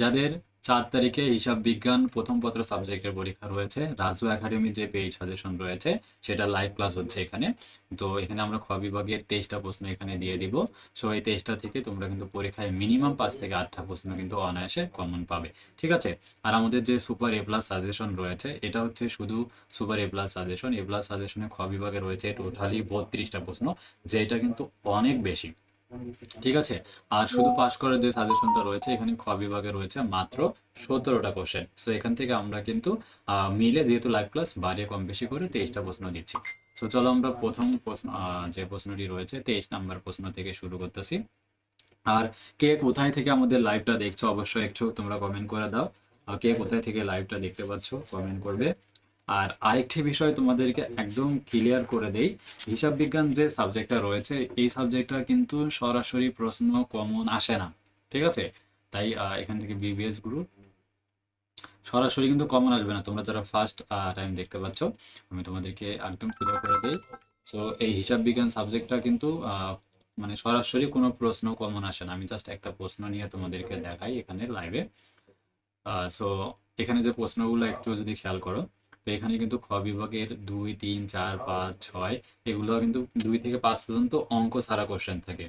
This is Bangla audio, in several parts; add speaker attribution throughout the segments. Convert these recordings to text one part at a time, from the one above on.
Speaker 1: যাদের চার তারিখে হিসাব বিজ্ঞান প্রথম পত্র সাবজেক্টের পরীক্ষা রয়েছে রাজু একাডেমি যে পেজ সাজেশন রয়েছে, সেটা লাইভ ক্লাস হচ্ছে এখানে। তো এখানে আমরা খ বিভাগের তেইশটা প্রশ্ন এখানে দিয়ে দিব। সো এই তেইশটা থেকে তোমরা কিন্তু পরীক্ষায় মিনিমাম পাঁচ থেকে আটটা প্রশ্ন কিন্তু অনায়াসে কমন পাবে। ঠিক আছে? আর আমাদের যে সুপার এ প্লাস সাজেশন রয়েছে, এটা হচ্ছে শুধু super A plus suggestion A plus সাজেশনে খ বিভাগে রয়েছে টোটালি বত্রিশটা প্রশ্ন, যেটা কিন্তু অনেক বেশি। ঠিক আছে? আর শুধু পাশ করার যে সাজেশনটা রয়েছে, এখানে খ বিভাগে রয়েছে মাত্র সতেরোটা কোশ্চেন সো এখান থেকে আমরা কিন্তু মিলে যেহেতু লাইভ ক্লাস বাড়িয়ে কম বেশি করে তেইশটা প্রশ্ন দিচ্ছি। সো চলো আমরা প্রথম প্রশ্ন যে প্রশ্নটি রয়েছে, তেইশ নাম্বার প্রশ্ন থেকে শুরু করতেছি। আর কে কোথায় থেকে আমাদের লাইভটা দেখছ, অবশ্যই একটু তোমরা কমেন্ট করে দাও। কে কোথায় থেকে লাইভটা দেখতে পাচ্ছ কমেন্ট করবে। আর আরেকটি বিষয় তোমাদেরকে একদম ক্লিয়ার করে দেই, হিসাব বিজ্ঞান যে সাবজেক্টটা রয়েছে, এই সাবজেক্টটা কিন্তু সরাসরি প্রশ্ন কমন আসে না, ঠিক আছে? তাই এখান থেকে বিবিএস গ্রুপ সরাসরি কিন্তু কমন আসবে না। তোমরা যারা ফার্স্ট টাইম দেখতে পাচ্ছ, আমি তোমাদেরকে একদম ক্লিয়ার করে দেই। সো এই হিসাব বিজ্ঞান সাবজেক্টটা কিন্তু মানে সরাসরি কোনো প্রশ্ন কমন আসে না। আমি জাস্ট একটা প্রশ্ন নিয়ে তোমাদেরকে দেখাই এখানে লাইভে সো এখানে যে প্রশ্নগুলো একটু যদি খেয়াল করো তো এখানে কিন্তু খ বিভাগের দুই, তিন, চার, পাঁচ, ছয় এগুলো কিন্তু দুই থেকে পাঁচ পর্যন্ত অঙ্ক ছাড়া কোশ্চেন থাকে।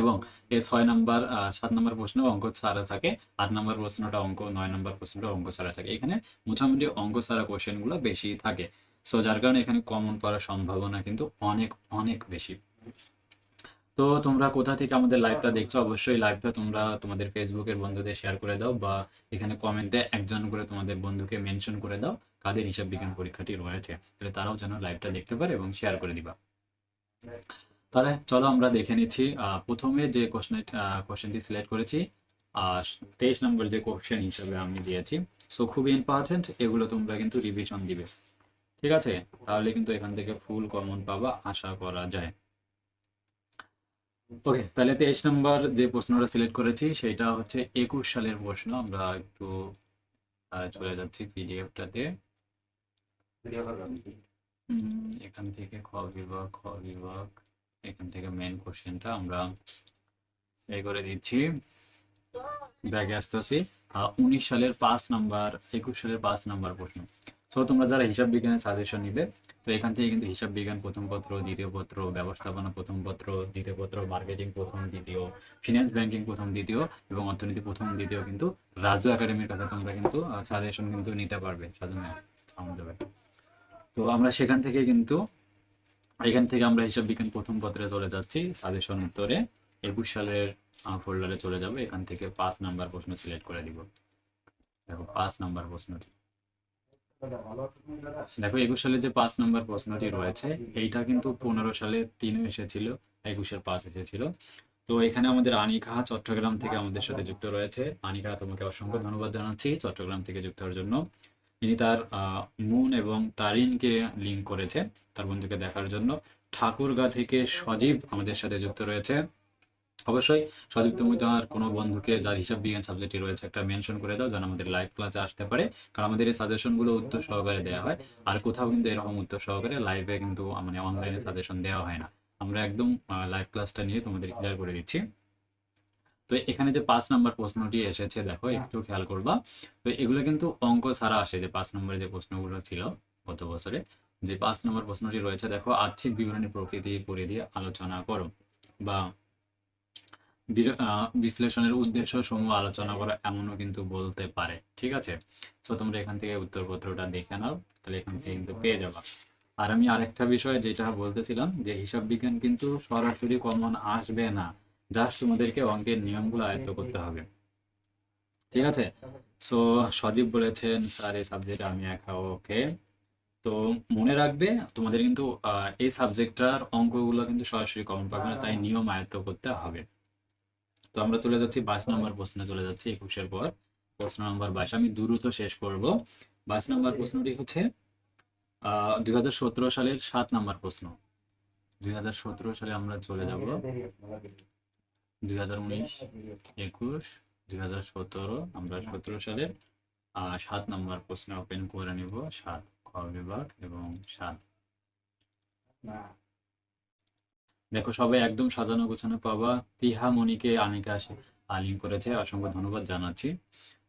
Speaker 1: এবং এই ছয় নাম্বার সাত নাম্বার প্রশ্ন অঙ্ক ছাড়া থাকে, আট নাম্বার প্রশ্নটা অঙ্ক, নয় নাম্বার প্রশ্নটা অঙ্ক ছাড়া থাকে। এখানে মোটামুটি অঙ্ক ছাড়া কোশ্চেনগুলো বেশি থাকে। সো যার কারণে এখানে কমন পড়ার সম্ভাবনা কিন্তু অনেক অনেক বেশি। তো তোমরা কোথা থেকে আমাদের লাইভটা দেখছ, অবশ্যই লাইভটা তোমরা তোমাদের ফেসবুকের বন্ধুদের শেয়ার করে দাও বা এখানে কমেন্টে একজন করে তোমাদের বন্ধুকে মেনশন করে দাও, কাদের হিসাব বিজ্ঞান পরীক্ষাটি রয়েছে। তাহলে তারাও যেন লাইভটা দেখতে পারে এবং শেয়ার করে দিবা। তাহলে চলো আমরা দেখে নিচ্ছি প্রথমে যে কোশ্চেন কোশ্চেনটি সিলেক্ট করেছি তেইশ নম্বর যে কোশ্চেন হিসেবে আমি দিয়েছি সো খুবই ইম্পর্টেন্ট এগুলো তোমরা কিন্তু রিভিশন দিবে। ঠিক আছে? তাহলে কিন্তু এখান থেকে ফুল কমন পাবা, আশা করা যায়। ওকে তাহলে তেইশ নম্বর যে প্রশ্নটা সিলেক্ট করেছি সেটা হচ্ছে একুশ সালের প্রশ্ন। আমরা একটু চলে যাচ্ছি পিডিএফটাতে এখান থেকে খ বিভাগ খ বিভাগ এখান থেকে মেন কোশ্চেনটা আমরা এ করে দিচ্ছি। ব্যাগে আসতেছি। উনিশ সালের পাঁচ নাম্বার একুশ সালের পাঁচ নাম্বার প্রশ্ন। সো তোমরা যারা হিসাব বিজ্ঞানের সাজেশন নিবে তো এখান থেকে কিন্তু হিসাব বিজ্ঞান প্রথম পত্র, দ্বিতীয় পত্র, ব্যবস্থাপনা প্রথম পত্র, দ্বিতীয় পত্র মার্কেটিং প্রথম, দ্বিতীয় ফিনান্স ব্যাংকিং প্রথম, দ্বিতীয় এবং অর্থনীতি প্রথম, দ্বিতীয় কিন্তু রাজ্য একাডেমির কাছে তোমরা কিন্তু সাজেশন কিন্তু নিতে পারবে সাউন্ড তো আমরা সেখান থেকে কিন্তু, এখান থেকে আমরা হিসাব বিজ্ঞান প্রথম পত্রে চলে যাচ্ছি সাজেশন উত্তরে, একুশ সালের ফোল্ডারে চলে যাব, এখান থেকে পাঁচ নাম্বার প্রশ্ন সিলেক্ট করে দিব। দেখো, পাঁচ নাম্বার প্রশ্নটি। দেখো, একুশ সালে যে পাঁচ নম্বর প্রশ্নটি রয়েছে, এইটা কিন্তু পনেরো সালে তিনও এসেছিল, একুশের পাঁচ এসেছিল। তো এখানে আমাদের আনিকা চট্টগ্রাম থেকে আমাদের সাথে যুক্ত রয়েছে। আনিকা, তোমাকে অসংখ্য ধন্যবাদ জানাচ্ছি চট্টগ্রাম থেকে যুক্ত হওয়ার জন্য। তিনি তার মুন এবং তারিনকে লিঙ্ক করেছে তার বন্ধুকে দেখার জন্য। ঠাকুরগা থেকে সজীব আমাদের সাথে যুক্ত রয়েছে। অবশ্যই সজীব তুমি তোমার কোনো বন্ধুকে যার হিসাব বিজ্ঞান সাবজেক্টটি রয়েছে একটা মেনশন করে দাও যেন আমাদের লাইভ ক্লাসে আসতে পারে। কারণ আমাদের এই সাজেশনগুলো উত্তর সহকারে দেওয়া হয়। আর কোথাও কিন্তু এরকম উত্তর সহকারে লাইভে কিন্তু মানে অনলাইনে সাজেশন দেওয়া হয় না। আমরা একদম লাইভ ক্লাসটা নিয়ে তোমাদের ক্লিয়ার করে দিচ্ছি। তো এখানে যে পাঁচ নাম্বার প্রশ্নটি এসেছে দেখো একটু খেয়াল করবা। তো এগুলো কিন্তু অঙ্ক ছাড়া আসে যে পাঁচ নম্বরে যে প্রশ্নগুলো ছিল গত বছরে। যে পাঁচ নম্বর প্রশ্নটি রয়েছে দেখো আর্থিক বিবরণী প্রকৃতি পরিধি আলোচনা করো বা বিশ্লেষণের উদ্দেশ্য সমূহ আলোচনা করা এমনও কিন্তু বলতে পারে। ঠিক আছে? তো তোমরা এখান থেকে উত্তরপত্রটা দেখে নাও, তাহলে এখান থেকে কিন্তু পেয়ে যাবা। আর আমি আরেকটা বিষয় যেটা বলতেছিলাম, যে হিসাব বিজ্ঞান কিন্তু সরাসরি কমন আসবে না জাস্ট তোমাদেরকে অঙ্কের নিয়মগুলো আয়ত্ত করতে হবে। ঠিক আছে? সো সজীব বলেছেন, স্যার, এই সাবজেক্ট আমি একা ওকে তো মনে রাখবে, তোমাদের কিন্তু এই সাবজেক্টটার অঙ্কগুলো কিন্তু সরাসরি কমন পাবে না, তাই নিয়ম আয়ত্ত করতে হবে। তো আমরা চলে যাচ্ছি বাইশ নম্বর প্রশ্নে চলে যাচ্ছি একুশের পর। প্রশ্ন নম্বর বাইশ। আমি দ্রুত শেষ করব। বাইশ নম্বর প্রশ্নটি হচ্ছে আহ দুই সালের সাত নম্বর প্রশ্ন। দুই হাজার সতেরো সালে আমরা চলে যাব। দুই হাজার উনিশ একুশ। দুই হাজার সতেরো আমরা সতেরো সালের আহ, সাত নম্বর প্রশ্ন ওপেন করে নিব। সাত খ বিভাগ এবং সাত। দেখো, সবাই একদম সাজানো গোছানো পাবা। তিহা মনিকে আনিকা আসে লিঙ্ক করেছে। অসংখ্য ধন্যবাদ জানাচ্ছি।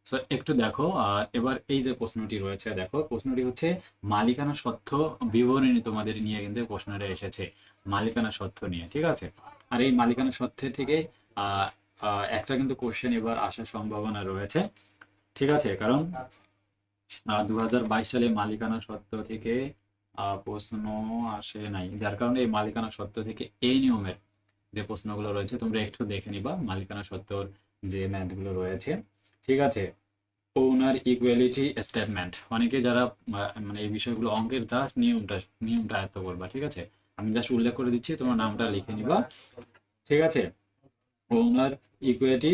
Speaker 1: সো একটু দেখো আর এবার এই যে প্রশ্নটি রয়েছে, দেখো, প্রশ্নটি হচ্ছে, মালিকানা সত্ত্ব বিবরণী তোমাদের নিয়ে কিন্তু প্রশ্নটা এসেছে। মালিকানা সত্ত্ব নিয়ে, ঠিক আছে? আর এই মালিকানা সত্ত্বের থেকে একটা কিন্তু কোশ্চেন এবার আসার সম্ভাবনা রয়েছে। ঠিক আছে? কারণ দু হাজার বাইশ সালে মালিকানা সত্ত্ব থেকে প্রশ্ন আসে নাই। যার কারণে এই মালিকানা সত্ত্ব থেকে এই নিয়মের যে প্রশ্নগুলো রয়েছে, তোমরা একটু দেখে নিবা মালিকানা সত্ত্বর যে ম্যাথগুলো রয়েছে। ঠিক আছে? ওনার ইকুয়ালিটি স্টেটমেন্ট অনেকে যারা মানে এই বিষয়গুলো অঙ্কের জাস্ট নিয়মটা নিয়মটা আয়ত্ত করবা ঠিক আছে? আমি জাস্ট উল্লেখ করে দিচ্ছি, তোমার নামটা লিখে নিবা। ঠিক আছে? ওনার ইকুইটি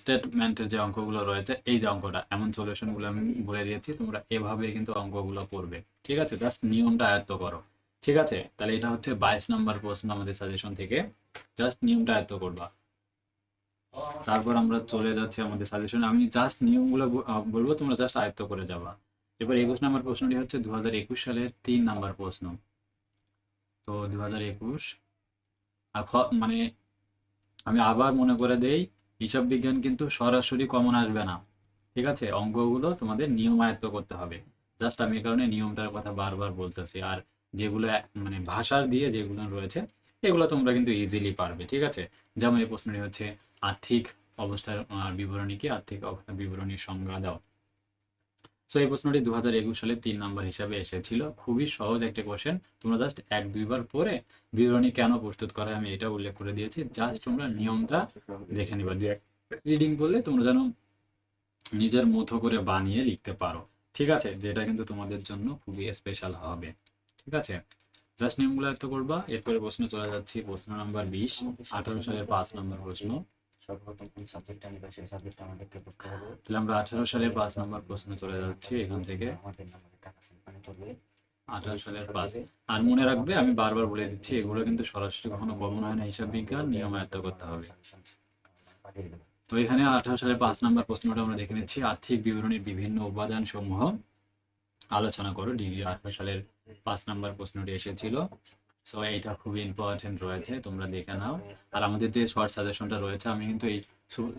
Speaker 1: স্টেটমেন্টের যে অঙ্কগুলো রয়েছে, এই যে অঙ্কটা, এমন সলিউশনগুলো আমি বলে দিয়েছি, তোমরা এভাবে কিন্তু অঙ্কগুলো করবে। ঠিক আছে? জাস্ট নিয়মটা আয়ত্ত করো। ঠিক আছে? তাহলে এটা হচ্ছে বাইশ নাম্বার প্রশ্ন আমাদের সাজেশন থেকে। জাস্ট নিয়মটা আয়ত্ত করবা। তারপর আমরা চলে যাচ্ছি আমাদের সাজেশন আমি জাস্ট নিয়মগুলো বলব, তোমরা জাস্ট আয়ত্ত করে যাবা। এবার একুশ নাম্বার প্রশ্নটি হচ্ছে দু হাজার একুশ সালের তিন নাম্বার প্রশ্ন। তো দু হাজার একুশ মানে আমি আবার মনে করে দেই, হিসাব বিজ্ঞান কিন্তু সরাসরি কমন আসবে না। ঠিক আছে? অঙ্কগুলো তোমাদের নিয়ম আয়ত্ত করতে হবে। জাস্ট আমি কারণে নিয়মটার কথা বারবার বলতেছি। আর যেগুলো মানে ভাষার দিয়ে যেগুলো রয়েছে, এগুলো তোমরা কিন্তু ইজিলি পারবে। ঠিক আছে? যেমন এই প্রশ্নটি হচ্ছে, আর্থিক অবস্থার বিবরণীকে আর্থিক অবস্থার বিবরণীর সংজ্ঞা দাও। সো এই প্রশ্নটি দু হাজার একুশ সালে তিন নম্বর হিসাবে এসেছিল। খুবই সহজ একটা কোশ্চেন তোমরা জাস্ট এক, দুইবার পরে বিবরণী কেন প্রস্তুত করা আমি এটা উল্লেখ করে দিয়েছি। জাস্ট তোমরা নিয়মটা দেখে নিবা। দু রিডিং বললে তোমরা যেন নিজের মতো করে বানিয়ে লিখতে পারো। ঠিক আছে? যেটা কিন্তু তোমাদের জন্য খুবই স্পেশাল হবে। ঠিক আছে? জাস্ট নিয়মগুলো এত করবা। এরপরে প্রশ্ন চলে যাচ্ছি প্রশ্ন নাম্বার বিশ। আঠারো সালের পাঁচ নম্বর প্রশ্ন।
Speaker 2: সর্বপ্রথম কোন সাবজেক্টটা নিবা সেই সাবজেক্টটা আমাদেরকে পড়তে হবে।
Speaker 1: তাহলে আমরা আঠারো সালের পাঁচ নম্বর প্রশ্ন চলে যাচ্ছি এখান থেকে।
Speaker 2: আমাদের নাম্বারে টাকা
Speaker 1: আঠারো সালের আর মনে রাখবে আমি বারবার বলে দিচ্ছি এগুলো কিন্তু সরাসরি কখনো কমন হয় না হিসাব বিজ্ঞান নিয়ম আয়ত্ত করতে হবে। তো এখানে আঠারো সালের পাঁচ নম্বর প্রশ্নটা আমরা দেখে নিচ্ছি। আর্থিক বিবরণীর বিভিন্ন উপাদান সমূহ আলোচনা করো ডিগ্রি আঠারো সালের পাঁচ নম্বর প্রশ্নটি এসেছিল। সো এইটা খুবই ইম্পর্টেন্ট রয়েছে, তোমরা দেখে নাও। আর আমাদের যে শর্ট সাজেশনটা রয়েছে, আমি কিন্তু এই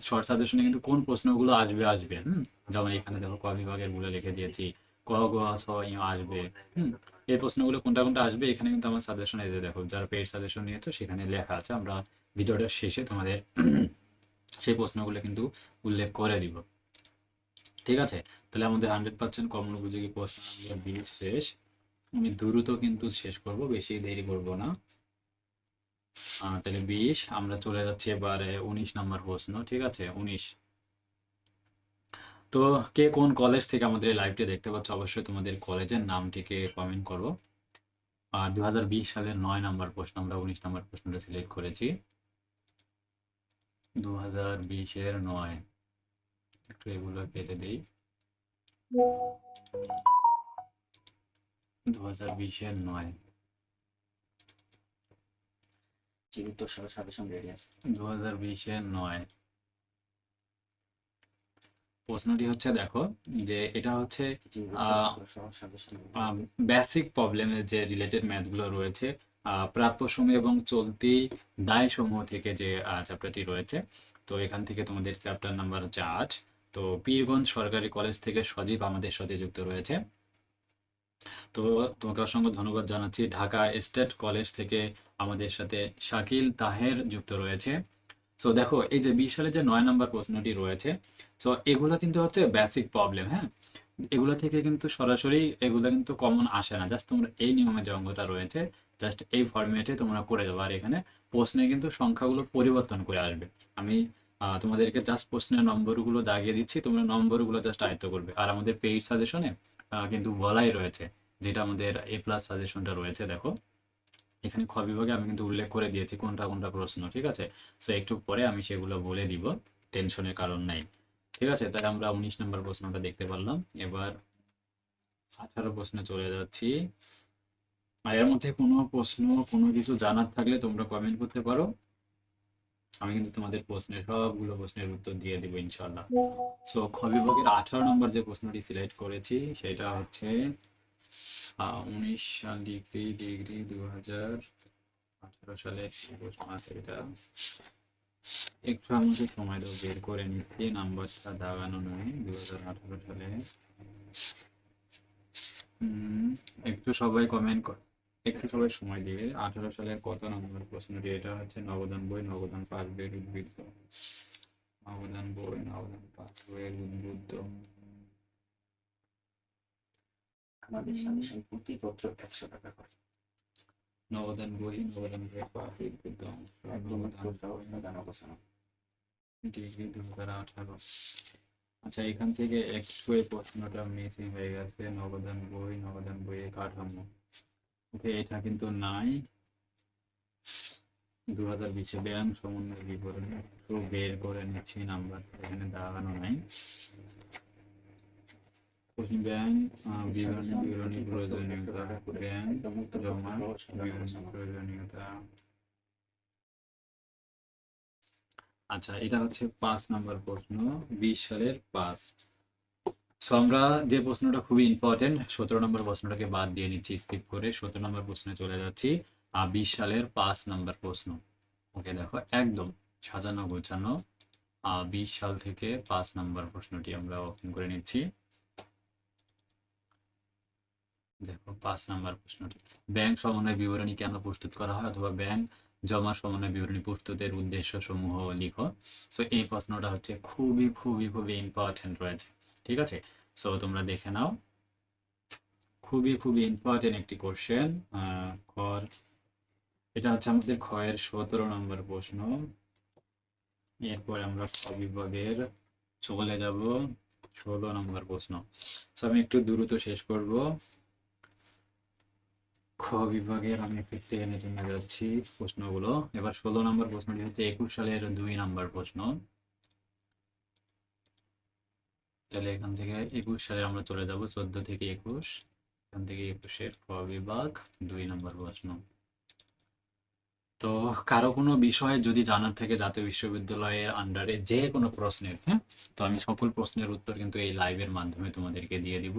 Speaker 1: শর্ট সাজেশনে কিন্তু কোন প্রশ্নগুলো আসবে আসবে, হুম? যেমন এখানে দেখো, ক বিভাগেরগুলো লিখে দিয়েছি, ক, গ, ছ আসবে, হুম? এই প্রশ্নগুলো কোনটা কোনটা আসবে, এখানে কিন্তু আমার সাজেশন যে দেখো, যারা পেড সাজেশন নিয়েছো, সেখানে লেখা আছে। আমরা ভিডিওটা শেষে তোমাদের সেই প্রশ্নগুলো কিন্তু উল্লেখ করে দিব। ঠিক আছে? তাহলে আমাদের হান্ড্রেড পার্সেন্ট কমন উপযোগী প্রশ্ন শেষ। আমি দ্রুত কিন্তু শেষ করব বেশি দেরি করব না। তাহলে বিশ আমরা চলে যাচ্ছি এবারে উনিশ নাম্বার প্রশ্ন ঠিক আছে? উনিশ। তো কে কোন কলেজ থেকে আমাদের লাইভটি দেখতে পাচ্ছ? অবশ্যই তোমাদের কলেজের নামটিকে কমেন্ট করো আর দু হাজার বিশ সালের নয় নাম্বার প্রশ্ন আমরা উনিশ নাম্বার প্রশ্নটা সিলেক্ট করেছি। দু হাজার বিশের নয়। একটু এগুলো কেটে দিই। দু হাজার বিশের নয়।
Speaker 2: জি উত্তর সহ সাজেশন রেডি আছে।
Speaker 1: দু হাজার বিশের নয়। প্রশ্নটি হচ্ছে দেখো যে এটা হচ্ছে বেসিক প্রবলেমের যে রিলেটেড ম্যাথগুলো রয়েছে আহ, প্রাপ্য সমূহ এবং চলতি দায় সমূহ থেকে যে চ্যাপ্টারটি রয়েছে তো এখান থেকে তোমাদের চ্যাপ্টার নাম্বার হচ্ছে আট। তো পীরগঞ্জ সরকারি কলেজ থেকে সজীব আমাদের সাথে যুক্ত রয়েছে। তো তোমাকে অসংখ্য ধন্যবাদ জানাচ্ছি। ঢাকা স্টেট কলেজ থেকে আমাদের সাথে শাকিল তাহের যুক্ত রয়েছে। সো দেখো, এই যে বিশ সালে যে নয় নম্বর প্রশ্নটি রয়েছে সো এগুলো কিন্তু হচ্ছে বেসিক প্রবলেম হ্যাঁ? এগুলো থেকে কিন্তু সরাসরি এগুলো কিন্তু কমন আসে না। জাস্ট তোমরা এই নিয়মে যে অঙ্কটা রয়েছে জাস্ট এই ফরম্যাটে তোমরা করে যাব। আর এখানে প্রশ্নে কিন্তু সংখ্যাগুলো পরিবর্তন করে আসবে। আমি তোমাদেরকে জাস্ট প্রশ্নের নম্বরগুলো দাগিয়ে দিচ্ছি। তোমরা নম্বরগুলো জাস্ট আয়ত্ত করবে। আর আমাদের পেইড সাজেশনে কিন্তু বলাই রয়েছে, যেটা আমাদের এ প্লাস সাজেশনটা রয়েছে, দেখো। এখানে খ বিভাগে আমি কিন্তু উল্লেখ করে দিয়েছি কোনটা কোনটা প্রশ্ন, ঠিক আছে? সো একটু পরে আমি সেগুলো বলে দিব টেনশনের কারণ নাই। ঠিক আছে? তাহলে আমরা উনিশ নম্বর প্রশ্নটা দেখতে পারলাম। এবার আঠারো প্রশ্নে চলে যাচ্ছি। আর এর মধ্যে কোনো প্রশ্ন, কোনো কিছু জানার থাকলে তোমরা কমেন্ট করতে পারো। আমি কিন্তু তোমাদের প্রশ্নের সবগুলো প্রশ্নের উত্তর দিয়ে দিব ইনশাল্লাহ সো খ আঠারো নম্বর যে প্রশ্নটি সিলেক্ট করেছি, সেটা হচ্ছে উনিশ ডিগ্রি ডিগ্রি দু হাজার আঠারো সালে প্রশ্ন আছে এটা। একটু আমাকে সময় দাও, বের করে নিচ্ছি, নাম্বারটা দাগানো নয় দু হাজার আঠারো সালে। একটু সবাই কমেন্ট একটু সবাই সময় দিবে। আঠারো সালের কত নম্বর প্রশ্নটি? এটা হচ্ছে নবদান বই নবদান পাস বইয়ের উদ্বৃত্ত নবদান বই নবদান পাস বইয়ের উদ্বৃত্ত
Speaker 2: আমাদের সাজেশন প্রতি পত্র একশো টাকা করে।
Speaker 1: নবদান বই নবদান বই পাস উদ্বৃত্ত নবদান
Speaker 2: গোছানো
Speaker 1: ডিগ্রি দু হাজার আঠারো। আচ্ছা এখান থেকে একটু প্রশ্নটা মিসিং হয়ে গেছে। নবদান বই নবদান বইয়ের কাঠামো। ওকে এটা কিন্তু নাই। দু হাজার বিশে ব্যায়াম সমন্বয় বিবরণী একটু বের করে নিচ্ছি নাম্বার এখানে দাঁড়ানো নাই। ব্যায়াম আহ, বিবরণী বিবরণী প্রয়োজনীয়তা
Speaker 2: একদম
Speaker 1: জমা বিবরণী প্রয়োজনীয়তা। আচ্ছা এটা হচ্ছে পাঁচ নাম্বার প্রশ্ন বিশ সালের পাঁচ। সো আমরা যে প্রশ্নটা খুবই ইম্পর্টেন্ট সতেরো নম্বর প্রশ্নটাকে বাদ দিয়ে নিচ্ছি স্কিপ করে সতেরো নম্বর প্রশ্নে চলে যাচ্ছি। বিশ সালের পাঁচ নাম্বার প্রশ্ন। ওকে, দেখো, একদম সাজানো গোছানো। বিশ সাল থেকে পাঁচ নাম্বার প্রশ্নটি আমরা ওপেন করে নিচ্ছি। দেখো, পাঁচ নাম্বার প্রশ্নটি। ব্যাংক সমন্বয় বিবরণী কেন প্রস্তুত করা হয়? অথবা ব্যাংক জমা সমন্বয় বিবরণী প্রস্তুতের উদ্দেশ্য সমূহ লিখো। সো এই প্রশ্নটা হচ্ছে খুবই খুবই খুবই ইম্পর্টেন্ট রয়েছে। ঠিক আছে? সো তোমরা দেখে নাও। খুবই খুবই ইম্পর্টেন্ট একটি কোশ্চেন খর এটা হচ্ছে আমাদের খয়ের সতেরো নম্বর প্রশ্ন। এরপর আমরা বিভাগের চলে যাব ষোলো নম্বর প্রশ্ন। সো আমি একটু দ্রুত শেষ করব। খ বিভাগের আমি একটু টেনে টেনে যাচ্ছি প্রশ্নগুলো। এবার ষোলো নম্বর প্রশ্নটি হচ্ছে একুশ সালের দুই নম্বর প্রশ্ন। তাহলে এখান থেকে একুশ সালে আমরা চলে যাব চোদ্দ থেকে একুশ। এখান থেকে একুশের খ বিভাগ, দুই নম্বর প্রশ্ন। তো কারও কোনো বিষয়ে যদি জানার থেকে জাতীয় বিশ্ববিদ্যালয়ের আন্ডারে যে কোনো প্রশ্নের হ্যাঁ? তো আমি সকল প্রশ্নের উত্তর কিন্তু এই লাইভের মাধ্যমে তোমাদেরকে দিয়ে দিব।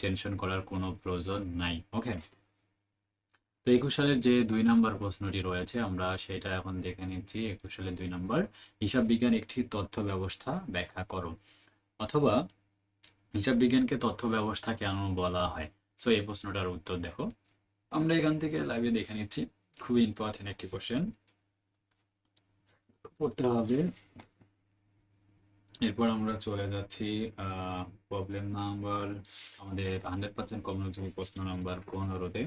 Speaker 1: টেনশন করার কোনো প্রয়োজন নাই ওকে তো একুশ সালের যে দুই নম্বর প্রশ্নটি রয়েছে, আমরা সেটা এখন দেখে নিচ্ছি। একুশ সালের দুই নম্বর, হিসাব বিজ্ঞান একটি তথ্য ব্যবস্থা, ব্যাখ্যা করো। অথবা হিসাব বিজ্ঞানকে তথ্য ব্যবস্থা কেন বলা হয়। সো এই প্রশ্নটার উত্তর দেখো। আমরা এখান থেকে লাইভে দেখে নিচ্ছি। খুবই ইম্পর্টেন্ট একটি কোশ্চেন পড়তে হবে। এরপর আমরা চলে যাচ্ছি প্রবলেম নাম্বার আমাদের হান্ড্রেড পার্সেন্ট কমিউনিটি প্রশ্ন নাম্বার পনেরোতে।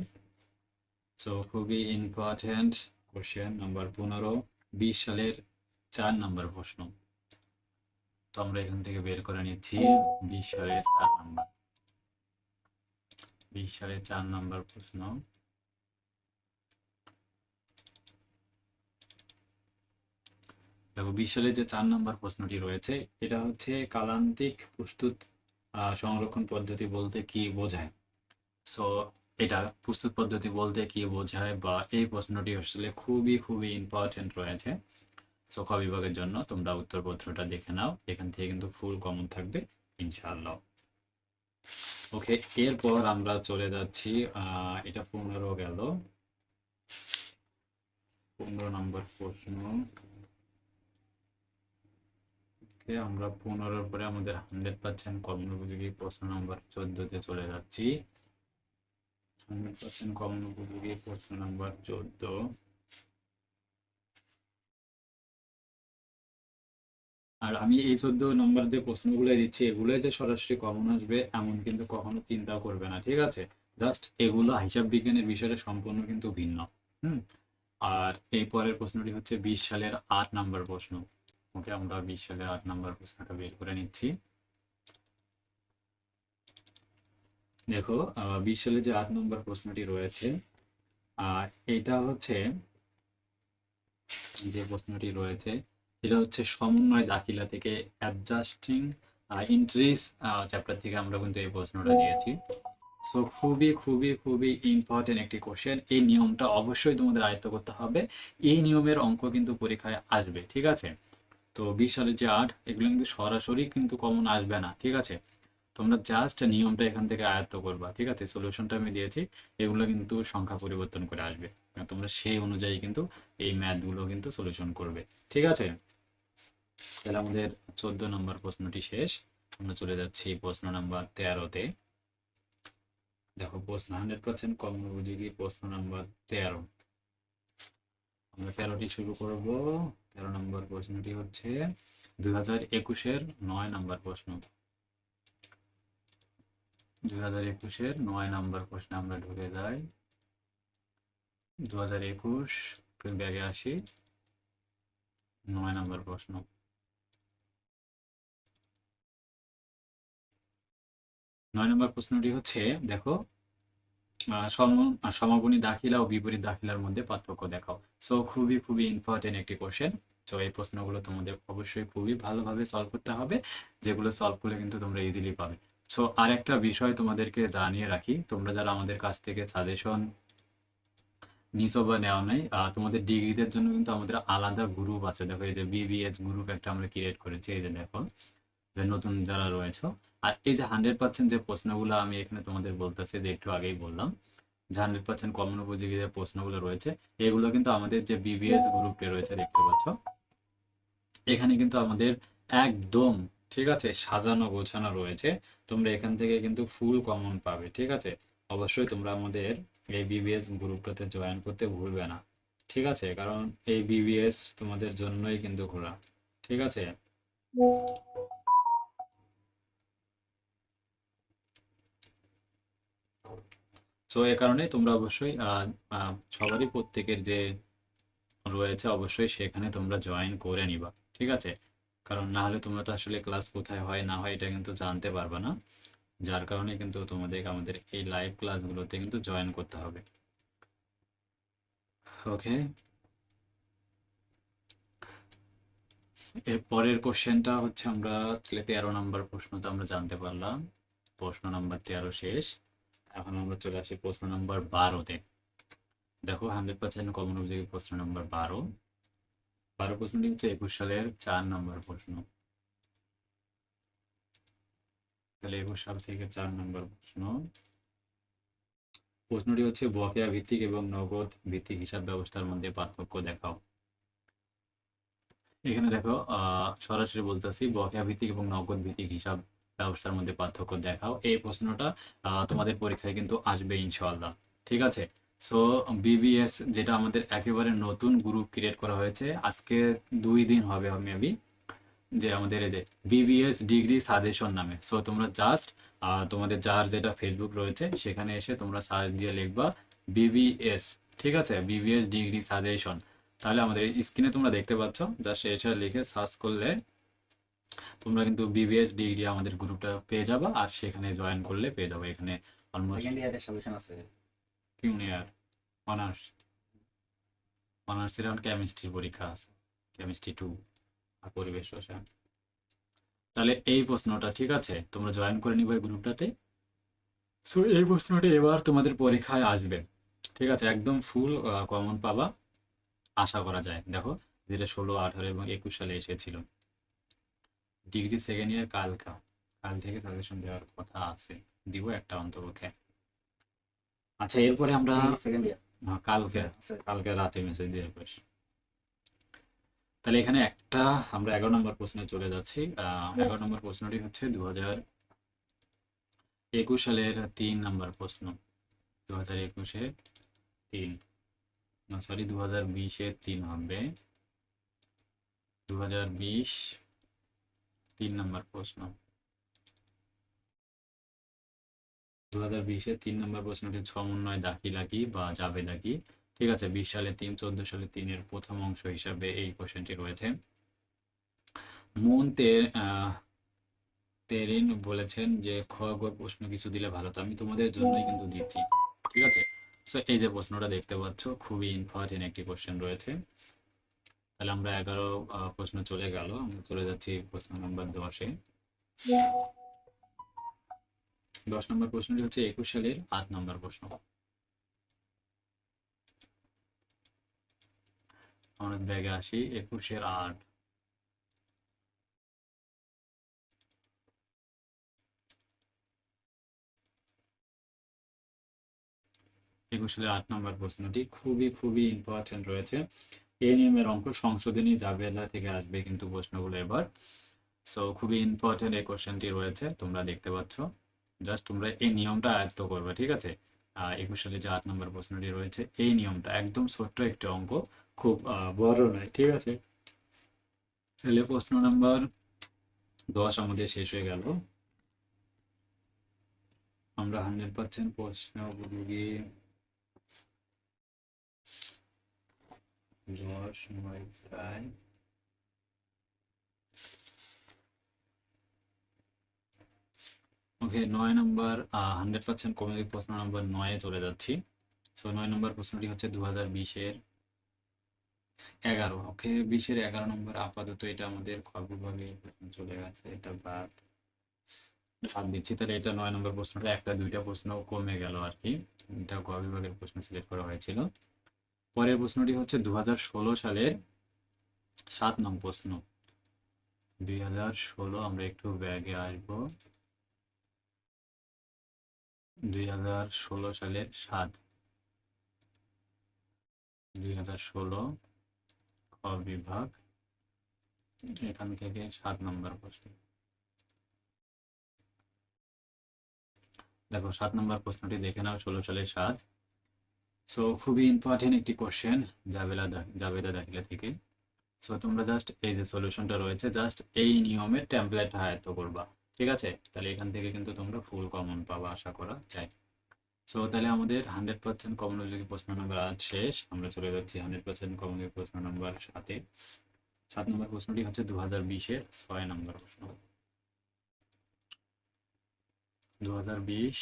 Speaker 1: সো খুবই ইম্পর্টেন্ট কোশ্চেন নাম্বার পনেরো, বিশ সালের চার নাম্বার প্রশ্ন। তো আমরা এখান থেকে বের করে নিচ্ছি বিশ সালের চার নাম্বার। বিশ সালের চার নাম্বার প্রশ্ন। দেখো বিশ সালের যে চার নাম্বার প্রশ্নটি রয়েছে এটা হচ্ছে কালান্তিক প্রস্তুত সংরক্ষণ পদ্ধতি বলতে কি বোঝায়? সো এটা প্রস্তুত পদ্ধতি বলতে কি বোঝায় বা এই প্রশ্নটি আসলে খুবই খুবই ইম্পর্টেন্ট রয়েছে। সো খ বিভাগের জন্য তোমরা উত্তরপত্রটা দেখে নাও, এখান থেকে কিন্তু ফুল কমন থাকবে, ইনশাআল্লাহ। ওকে এরপর আমরা চলে যাচ্ছি এটা পনেরো গেল। পনেরো নম্বর প্রশ্ন। আমরা পনেরোর পরে আমাদের হান্ড্রেড পার্সেন্ট কমন উপযোগী প্রশ্ন নাম্বার চোদ্দতে চলে যাচ্ছি। হান্ড্রেড পার্সেন্ট কমন উপযোগী প্রশ্ন নাম্বার চোদ্দ। আর আমি এই চোদ্দ নম্বর যে প্রশ্নগুলো দিচ্ছি এগুলো যে সরাসরি কমন আসবে, এমন কিন্তু কখনো চিন্তা করবে না, ঠিক আছে? জাস্ট এগুলো হিসাব বিজ্ঞানের বিষয়টা সম্পূর্ণ কিন্তু ভিন্ন, হুম? আর এই পরের প্রশ্নটি হচ্ছে বিশ সালের আট নাম্বার প্রশ্ন। ওকে, আমরা বিশ সালের আট নাম্বার প্রশ্নটা বের করে নিচ্ছি। দেখো বিশ সালে যে আট নম্বর প্রশ্নটি রয়েছে, আর এটা হচ্ছে যে প্রশ্নটি রয়েছে এটা হচ্ছে সমন্বয় দাখিলা থেকে অ্যাডজাস্টিং ইন্ট্রিস চ্যাপ্টার থেকে আমরা কিন্তু এই প্রশ্নটা দিয়েছি। সো খুবই খুবই খুবই ইম্পর্টেন্ট একটি কোশ্চেন এই নিয়মটা অবশ্যই তোমাদের আয়ত্ত করতে হবে। এই নিয়মের অঙ্ক কিন্তু পরীক্ষায় আসবে, ঠিক আছে? তো বিশ সালের যে আট, এগুলো কিন্তু সরাসরি কিন্তু কমন আসবে না, ঠিক আছে? তোমরা জাস্ট নিয়মটা এখান থেকে আয়ত্ত করবা, ঠিক আছে? সলিউশনটা আমি দিয়েছি, এগুলো কিন্তু সংখ্যা পরিবর্তন করে আসবে। তোমরা সেই অনুযায়ী কিন্তু এই ম্যাথগুলো কিন্তু সলিউশন করবে, ঠিক আছে? তাহলে আমাদের চোদ্দ নম্বর প্রশ্নটি শেষ। আমরা চলে যাচ্ছি প্রশ্ন নাম্বার তেরোতে। দেখো, প্রশ্ন হান্ড্রেড পার্সেন্ট কম উপযোগী প্রশ্ন নাম্বার তেরো। আমরা তেরোটি শুরু করব। তেরো নম্বর প্রশ্নটি হচ্ছে দুই হাজার একুশের নয় নম্বর প্রশ্ন। দুই হাজার একুশের নয় নম্বর প্রশ্নে আমরা ঢুকে যাই। দু হাজার একুশ ব্যাগে আসি। নয় নম্বর প্রশ্ন। নয় নম্বর প্রশ্নটি হচ্ছে, দেখো সমাপনী দাখিলা ও বিপরীত দাখিলার মধ্যে পার্থক্য দেখাও। সো খুবই খুবই ইম্পর্টেন্ট একটি কোশ্চেন তো এই প্রশ্নগুলো তোমাদের অবশ্যই খুবই ভালোভাবে সলভ করতে হবে। যেগুলো সলভ করলে কিন্তু তোমরা ইজিলি পাবে। সো আর একটা বিষয় তোমাদেরকে জানিয়ে রাখি। তোমরা যারা আমাদের কাছ থেকে সাজেশন নিছো বা নেওয়া নাই তোমাদের ডিগ্রিদের জন্য কিন্তু আমাদের আলাদা গ্রুপ আছে। দেখো, এই যে বিবিএস গ্রুপ একটা আমরা ক্রিয়েট করেছি। এই যে দেখো যে নতুন যারা রয়েছে। আর এই যে হান্ড্রেড পার্সেন্ট যে প্রশ্নগুলো আমি এখানে তোমাদের বলতেছি, যে একটু আগেই বললাম, যে হান্ড্রেড পার্সেন্ট কমন উপযোগী যে প্রশ্নগুলো রয়েছে, এগুলো কিন্তু আমাদের যে বিবিএস গ্রুপটি রয়েছে, দেখতে পাচ্ছ। এখানে কিন্তু আমাদের একদম, ঠিক আছে, সাজানো গোছানো রয়েছে। তোমরা এখান থেকে কিন্তু ফুল কমন পাবে, ঠিক আছে? অবশ্যই তোমরা আমাদের এই বিবিএস গ্রুপটাতে জয়েন করতে ভুলবে না, ঠিক আছে? কারণ এই বিবিএস তোমাদের জন্যই কিন্তু ঘোরা, ঠিক আছে? তো এ কারণে তোমরা অবশ্যই সবারই প্রত্যেকের যে রয়েছে অবশ্যই সেখানে তোমরা জয়েন করে নিবা, ঠিক আছে? কারণ না হলে তোমরা তো আসলে ক্লাস কোথায় হয়, না হয় এটা কিন্তু জানতে পারবে না। যার কারণে কিন্তু তোমাদের, আমাদের এই লাইভ ক্লাসগুলোতে কিন্তু জয়েন করতে হবে। ওকে এর পরের কোশ্চেনটা হচ্ছে আমরা তেরো নম্বর প্রশ্ন তো আমরা জানতে পারলাম। প্রশ্ন নাম্বার তেরো শেষ। এখন আমরা চলে আসি প্রশ্ন নাম্বার বারোতে দেখো হান্ড্রেড পার্সেন্ট কমন উপযোগী প্রশ্ন নাম্বার বারো। বারো প্রশ্নটি হচ্ছে একুশ সালের চার নম্বর প্রশ্ন। তাহলে একুশ সাল থেকে চার নম্বর প্রশ্ন। প্রশ্নটি হচ্ছে, বকেয়া ভিত্তিক এবং নগদ ভিত্তিক হিসাব ব্যবস্থার মধ্যে পার্থক্য দেখাও। এখানে দেখো সরাসরি বলতেছি, বকেয়া ভিত্তিক এবং নগদ ভিত্তিক হিসাব ব্যবস্থার মধ্যে পার্থক্য দেখাও। এই প্রশ্নটা তোমাদের পরীক্ষায় কিন্তু আসবে ইনশাআল্লাহ। ঠিক আছে? সো বিবিএস যেটা আমাদের একেবারে নতুন গ্রুপ ক্রিয়েট করা হয়েছে, আজকে দুই দিন হবে মেবি যে আমাদের এই যে বিবিএস ডিগ্রি সাজেশন নামে। সো তোমরা জাস্ট তোমাদের যার যেটা ফেসবুক রয়েছে, সেখানে এসে তোমরা সার্চ দিয়ে লিখবা বিবিএস ঠিক আছে? বিবিএস ডিগ্রি সাজেশন তাহলে আমাদের স্ক্রিনে তোমরা দেখতে পাচ্ছ জাস্ট এটা লিখে সার্চ করলে তোমরা কিন্তু বিবিএস ডিগ্রি আমাদের গ্রুপটা পেয়ে যাবা আর সেখানে জয়েন করলে পেয়ে যাবে এখানে অলমোস্ট
Speaker 2: সেকেন্ড ইয়ারের সলিউশন আছে।
Speaker 1: জুনিয়র অনার্স অনার্সের এখন কেমিস্ট্রি পরীক্ষা আছে কেমিস্ট্রি টু আর পরিবেশ রসায়ন। তাহলে এই প্রশ্নটা ঠিক আছে? তোমরা জয়েন করে নিবে এই গ্রুপটাতে সো এই প্রশ্নটা এবার তোমাদের পরীক্ষায় আসবে। ঠিক আছে? একদম ফুল কমন পাবা। আশা করা যায়। দেখো যেটা ষোলো আঠারো এবং একুশ সালে এসেছিল। ডিগ্রি সেকেন্ড ইয়ার কালকা। কাল থেকে সাজেশন দেওয়ার কথা আছে। দিব একটা অন্তপক্ষে। আচ্ছা এরপরে আমরা
Speaker 2: সেকেন্ড ইয়ার।
Speaker 1: হ্যাঁ, কালকে কালকে রাতে মেসেজ দিয়ে বেশ। তাহলে এখানে একটা আমরা এগারো নম্বর প্রশ্নে চলে যাচ্ছি। এগারো নম্বর প্রশ্নটি হচ্ছে দু হাজার একুশ সালের তিন নম্বর প্রশ্ন। দু হাজার একুশের তিন। না সরি দু হাজার বিশের তিন হবে। দু হাজার বিশ তিন নম্বর প্রশ্ন। দু হাজার বিশের তিন নম্বর প্রশ্নটি সমন্বয় দাখিলা কি বা জাবেদা কি? ঠিক আছে বিশ সালে তিন চোদ্দ সালে তিনের প্রথম অংশ হিসাবে এই কোশ্চেনটি রয়েছে। মন তে- আহ, তেরিন বলেছেন যে খ প্রশ্ন কিছু দিলে ভালো তো আমি তোমাদের জন্যই কিন্তু দিচ্ছি। ঠিক আছে? সো এই যে প্রশ্নটা দেখতে পাচ্ছ খুবই ইম্পর্টেন্ট একটি কোশ্চেন রয়েছে। তাহলে আমরা এগারো প্রশ্ন চলে গেল। আমরা চলে যাচ্ছি প্রশ্ন নম্বর দশে। দশ নম্বর প্রশ্নটি হচ্ছে একুশ সালের আট নম্বর প্রশ্ন। আমরা ব্যাগে আসি, একুশের আট। একুশ সালের আট নম্বর প্রশ্নটি খুবই খুবই ইম্পর্টেন্ট রয়েছে। এই নিয়মের অঙ্ক সংশোধনী জাবেলা থেকে আসবে কিন্তু প্রশ্নগুলো এবার। সো খুবই ইম্পর্টেন্ট এই কোশ্চেনটি রয়েছে, তোমরা দেখতে পাচ্ছ। জাস্ট তোমরা এই নিয়মটা আয়ত্ত করবে, ঠিক আছে? একুশ সালে যে আট নম্বর প্রশ্নটি রয়েছে, এই নিয়মটা একদম ছোট্ট একটি অঙ্ক, খুব বড় নয়, ঠিক আছে? তাহলে প্রশ্ন নাম্বার দশ আমাদের শেষ হয়ে গেল। আমরা হান্ড্রেড পার্সেন্ট প্রশ্নগুলি দশ নয় তাই ওকে নয় নম্বর হান্ড্রেড পার্সেন্ট কমেডি প্রশ্ন নম্বর নয়ে চলে যাচ্ছি। সো নয় নম্বর প্রশ্নটি হচ্ছে দু হাজার বিশের এগারো। ওকে বিশের এগারো নম্বর আপাতত এটা আমাদের খ বিভাগে প্রশ্ন চলে গেছে, এটা বাদ বাদ দিচ্ছি। তাহলে এটা নয় নম্বর প্রশ্নটা একটা দুইটা প্রশ্ন কমে গেল আর কি। এটা গ বিভাগের প্রশ্ন সিলেক্ট করা হয়েছিল। পরের প্রশ্নটি হচ্ছে দু হাজার ষোলো সালের সাত নং প্রশ্ন। দুই হাজার ষোলো আমরা একটু ব্যাগে আসব। দুই হাজার ষোলো সালের সাত। দুই হাজার ষোলো খ বিভাগ। এখান থেকে সাত নম্বর প্রশ্ন। দেখো, সাত নম্বর প্রশ্নটি দেখে নাও, ষোলো সালের সাত। সো খুবই ইম্পর্টেন্ট একটি কোশ্চেন জাবেলা জাবেদা দাখিলা থেকে। সো তোমরা জাস্ট এই যে সলিউশনটা রয়েছে জাস্ট এই নিয়মের টেমপ্লেট আয়ত্ত করবা। ঠিক আছে? তাহলে এখান থেকে কিন্তু তোমরা ফুল কমন পাবা, আশা করা যায়। সো তাহলে আমাদের হান্ড্রেড পার্সেন্ট কমন প্রশ্ন নম্বর আজ শেষ। আমরা চলে যাচ্ছি হান্ড্রেড পার্সেন্ট কমন প্রশ্ন নম্বর সাতে। সাত নম্বর প্রশ্নটি হচ্ছে দু হাজার বিশের ছয় নম্বর প্রশ্ন। দু হাজার বিশ,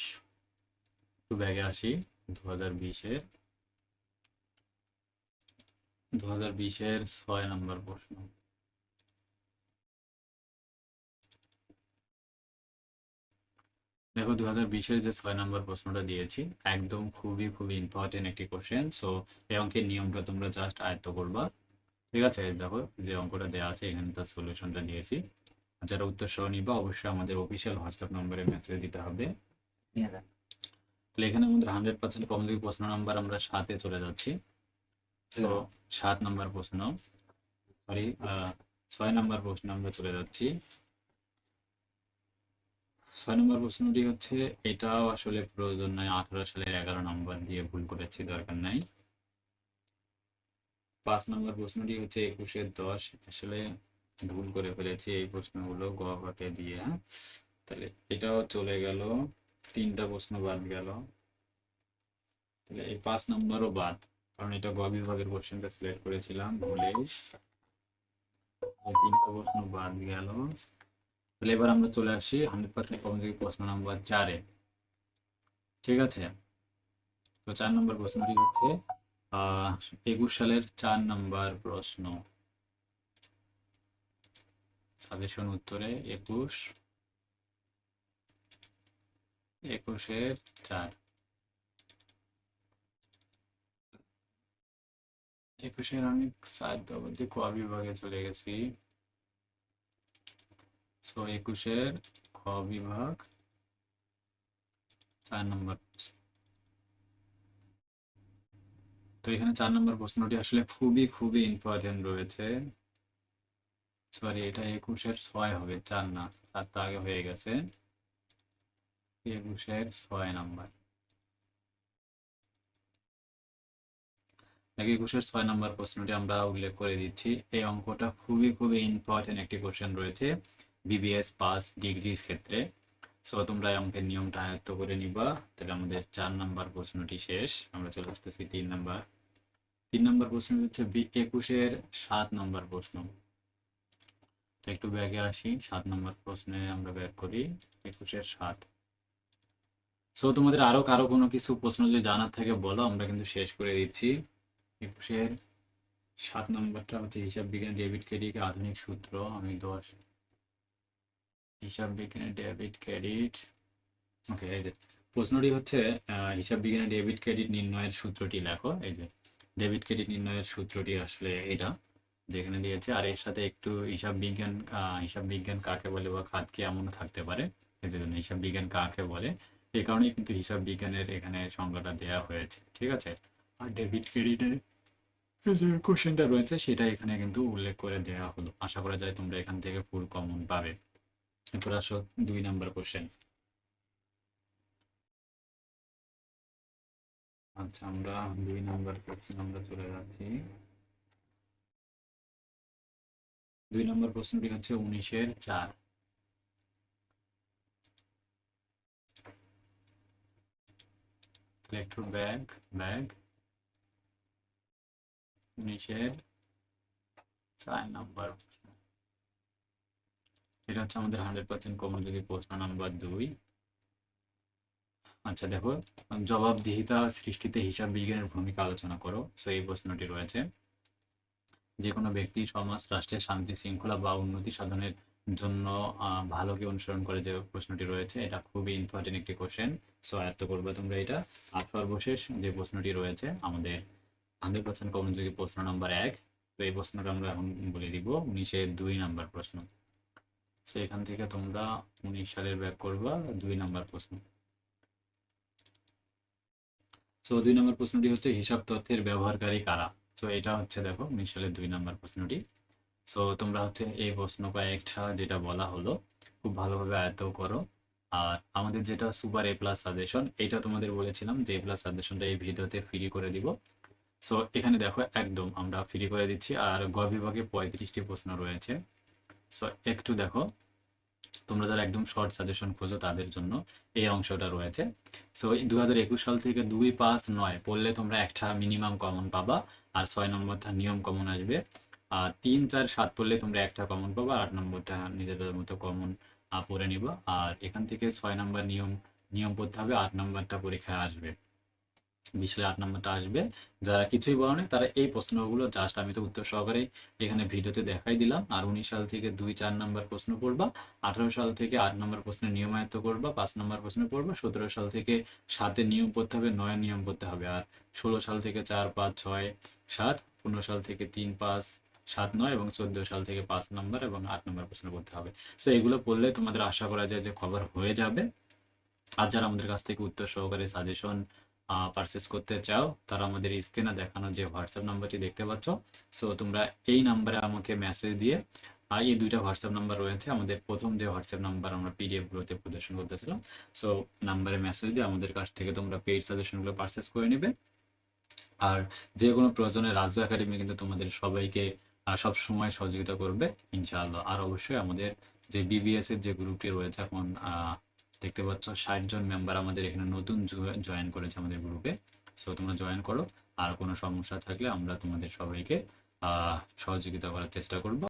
Speaker 1: একটু ব্যাগে আসি। দেখো দু হাজার বিশের যে ছয় নম্বর প্রশ্নটা দিয়েছি, একদম খুবই খুবই ইম্পর্টেন্ট একটি কোশ্চেন সো এই অঙ্কের নিয়মটা তোমরা জাস্ট আয়ত্ত করবা। ঠিক আছে? দেখো, যে অঙ্কটা দেওয়া আছে, এখানে তার সলিউশনটা দিয়েছি। যারা উত্তর সহ নিবা, অবশ্যই আমাদের অফিসিয়াল হোয়াটসঅ্যাপ নম্বরে মেসেজ দিতে হবে। তাহলে এখানে আমাদের হান্ড্রেড পার্সেন্ট কমপ্লিট প্রশ্ন নাম্বার আমরা সাতে চলে যাচ্ছি। সো সাত নম্বর প্রশ্ন। সরি ছয় নম্বর প্রশ্ন আমরা চলে যাচ্ছি। ছয় নম্বর প্রশ্নটি হচ্ছে এটাও আসলে প্রয়োজন নাই আঠারো সালের এগারো নম্বর দিয়ে ভুল করেছি দরকার নাই। পাঁচ নম্বর প্রশ্নটি হচ্ছে একুশের দশ আসলে ভুল করে ফেলেছি এই প্রশ্নগুলো গ দিয়ে হ্যাঁ? তাহলে এটাও চলে গেল। তিনটা প্রশ্ন বাদ গেল। তাহলে এই পাঁচ নম্বরও বাদ, কারণ এটা গ বিভাগের কোশ্চেনটা সিলেক্ট করেছিলাম, ভুলে। তিনটা প্রশ্ন বাদ গেল। তাহলে এবার আমরা চলে আসি হান্ড্রেড পার্সেন্ট কমযোগী প্রশ্ন নাম্বার চারে। ঠিক আছে? তো চার নম্বর প্রশ্নটি হচ্ছে একুশ সালের চার নম্বর প্রশ্ন। সাজেশন উত্তরে একুশ। একুশের চার। একুশের আমি অবধি ক বিভাগে চলে গেছি। সো একুশের খ বিভাগ চার নম্বর। তো এখানে চার নম্বর প্রশ্নটি আসলে খুবই খুবই ইম্পর্টেন্ট রয়েছে। সরি এটা একুশের ছয় হবে, চার না চার তো আগে হয়ে গেছে। একুশের ছয় নাম্বার দেখো একুশের ছয় নম্বর প্রশ্নটি আমরা উল্লেখ করে দিচ্ছি এই অঙ্কটা খুবই খুবই ইম্পর্টেন্ট একটি কোশ্চেন রয়েছে বিবিএস পাস ডিগ্রির ক্ষেত্রে। সো তোমরা এই অঙ্কের নিয়মটা আয়ত্ত করে নিবা, তাহলে আমাদের চার নম্বর প্রশ্নটি শেষ, আমরা চলে আসতেছি তিন নম্বর তিন নম্বর প্রশ্ন হচ্ছে একুশের সাত নম্বর প্রশ্ন। তো একটু ব্যাগে আসি, সাত নম্বর প্রশ্নে আমরা ব্যাক করি, একুশের সাত। সো তোমাদের আরও কারও কোনো কিছু প্রশ্ন যদি জানার থাকে, বলো, আমরা কিন্তু শেষ করে দিচ্ছি। একুশের সাত নম্বরটা হচ্ছে হিসাব বিজ্ঞান ডেবিট ক্রেডিট আধুনিক সূত্র। আমি দশ। হিসাব বিজ্ঞানে ডেবিট ক্রেডিট ওকে এই যে, প্রশ্নটি হচ্ছে হিসাব বিজ্ঞানে ডেবিট ক্রেডিট নির্ণয়ের সূত্রটি লেখো। এই যে ডেবিট ক্রেডিট নির্ণয়ের সূত্রটি আসলে এটা যেখানে দিয়েছে, আর এর সাথে একটু হিসাব বিজ্ঞান হিসাব বিজ্ঞান কাকে বলে বা খাত কি এমনও থাকতে পারে? এই যে, হিসাব বিজ্ঞান কাকে বলে? এই কারণেই কিন্তু হিসাব বিজ্ঞানের এখানে সংজ্ঞাটা দেওয়া হয়েছে, ঠিক আছে? আর ডেবিট ক্রেডিটের যে কোশ্চেনটা রয়েছে, সেটা এখানে কিন্তু উল্লেখ করে দেওয়া হলো। আশা করা যায় তোমরা এখান থেকে ফুল কমন পাবে। এরপর আসো দুই নাম্বার কোশ্চেন। আচ্ছা আমরা দুই নাম্বার কোশ্চেন আমরা চলে যাচ্ছি। দুই নম্বর প্রশ্নটি হচ্ছে উনিশের চার। একটু ব্যাগ ব্যাগ। উনিশের চার নাম্বার এটা হচ্ছে আমাদের হান্ড্রেড পার্সেন্ট কমন প্রশ্ন নাম্বার দুই। আচ্ছা দেখো, জবাবদিহিতা সৃষ্টিতে হিসাব বিজ্ঞানের ভূমিকা আলোচনা করো। সো এই প্রশ্নটি রয়েছে। যে কোনো ব্যক্তি, সমাজ, রাষ্ট্রের শান্তি, শৃঙ্খলা বা উন্নতি সাধনের জন্য ভালোকে অনুসরণ করে যে প্রশ্নটি রয়েছে, এটা খুবই ইম্পর্টেন্ট একটি কোশ্চেন সো আয়ত্ত করবে তোমরা এটা। আর সর্বশেষ যে প্রশ্নটি রয়েছে, আমাদের হান্ড্রেড পার্সেন্ট কমন যোগী প্রশ্ন নাম্বার এক। তো এই প্রশ্নটা আমরা এখন বলে দিব উনিশের দুই নাম্বার প্রশ্ন। সো এখান থেকে তোমরা উনিশ সালের ব্যাক করবা, দুই নাম্বার প্রশ্ন। সো দুই নম্বর প্রশ্নটি হচ্ছে হিসাব তথ্যের ব্যবহারকারী কারা? সো এটা হচ্ছে দেখো, উনিশ সালের দুই নম্বর প্রশ্নটি। সো তোমরা হচ্ছে এই প্রশ্ন কয়েকটা যেটা বলা হলো, খুব ভালোভাবে আয়ত্ত করো। আর আমাদের যেটা সুপার এ প্লাস সাজেশন এটা তোমাদের বলেছিলাম যে এ প্লাস সাজেশনটা এই ভিডিওতে ফ্রি করে দিব। সো এখানে দেখো একদম আমরা ফ্রি করে দিচ্ছি। আর গ বিভাগে পঁয়ত্রিশটি প্রশ্ন রয়েছে। সো একটু দেখো, তোমরা যারা একদম শর্ট সাজেশন খোঁজো তাদের জন্য এই অংশটা রয়েছে। সো দু হাজার একুশ সাল থেকে দুই পাঁচ নয় পড়লে তোমরা একটা মিনিমাম কমন পাবা আর ছয় নম্বরটা নিয়ম কমন আসবে। আর তিন, চার, সাত পড়লে তোমরা একটা কমন পাবো, আর আট নম্বরটা নিজেদের মতো কমন পড়ে নিবা। আর এখান থেকে ছয় নম্বর নিয়ম নিয়ম পড়তে হবে, আট নম্বরটা পরীক্ষায় আসবে। বিশালে আট নম্বরটা আসবে। যারা কিছুই বলো না তারা এই প্রশ্নগুলো জাস্ট আমি তো উত্তর সহকারে এখানে ভিডিওতে দেখাই দিলাম। আর উনিশ সাল থেকে দুই, চার নম্বর প্রশ্ন পড়বা, আঠারো সাল থেকে আট নম্বর প্রশ্নের নিয়মায়ত্ত করবা, পাঁচ নম্বর প্রশ্ন পড়বা, সতেরো সাল থেকে সাতের নিয়ম পড়তে হবে নয় নিয়ম পড়তে হবে। আর ষোলো সাল থেকে চার, পাঁচ, ছয়, সাত, পনেরো সাল থেকে তিন, পাঁচ সাত নয় এবং চোদ্দ সাল থেকে পাঁচ নম্বর এবং আট নম্বর প্রশ্ন পড়তে হবে। সো এগুলো পড়লে তোমাদের আশা করা যায় যে খবর হয়ে যাবে। আর যারা আমাদের কাছ থেকে উত্তর সহকারে সাজেশন পারচেস করতে চাও, তারা আমাদের স্ক্রিনে দেখানো যে হোয়াটসঅ্যাপ নাম্বারটি দেখতে পাচ্ছ। সো তোমরা এই নাম্বারে আমাকে মেসেজ দিয়ে আর এই দুইটা হোয়াটসঅ্যাপ নাম্বার রয়েছে। আমাদের প্রথম যে হোয়াটসঅ্যাপ নাম্বার আমরা পিডিএফ গুলোতে প্রদর্শন করতেছিলাম। সো নাম্বারে মেসেজ দিয়ে আমাদের কাছ থেকে তোমরা পেইড সাজেশনগুলো পারচেস করে নেবে। আর যে কোনো প্রয়োজনে রাজ্য একাডেমি কিন্তু তোমাদের সবাইকে সব সময় সহযোগিতা করবে, ইনশাআল্লাহ। আর অবশ্যই আমাদের যে বিবিএস এর যে গ্রুপটি রয়েছে, এখন দেখতে পাচ্ছ, ষাট জন মেম্বার আমাদের এখানে নতুন জয়েন করেছে আমাদের গ্রুপে সো তোমরা জয়েন করো। আর কোনো সমস্যা থাকলে আমরা তোমাদের সবাইকে সহযোগিতা করার চেষ্টা করব।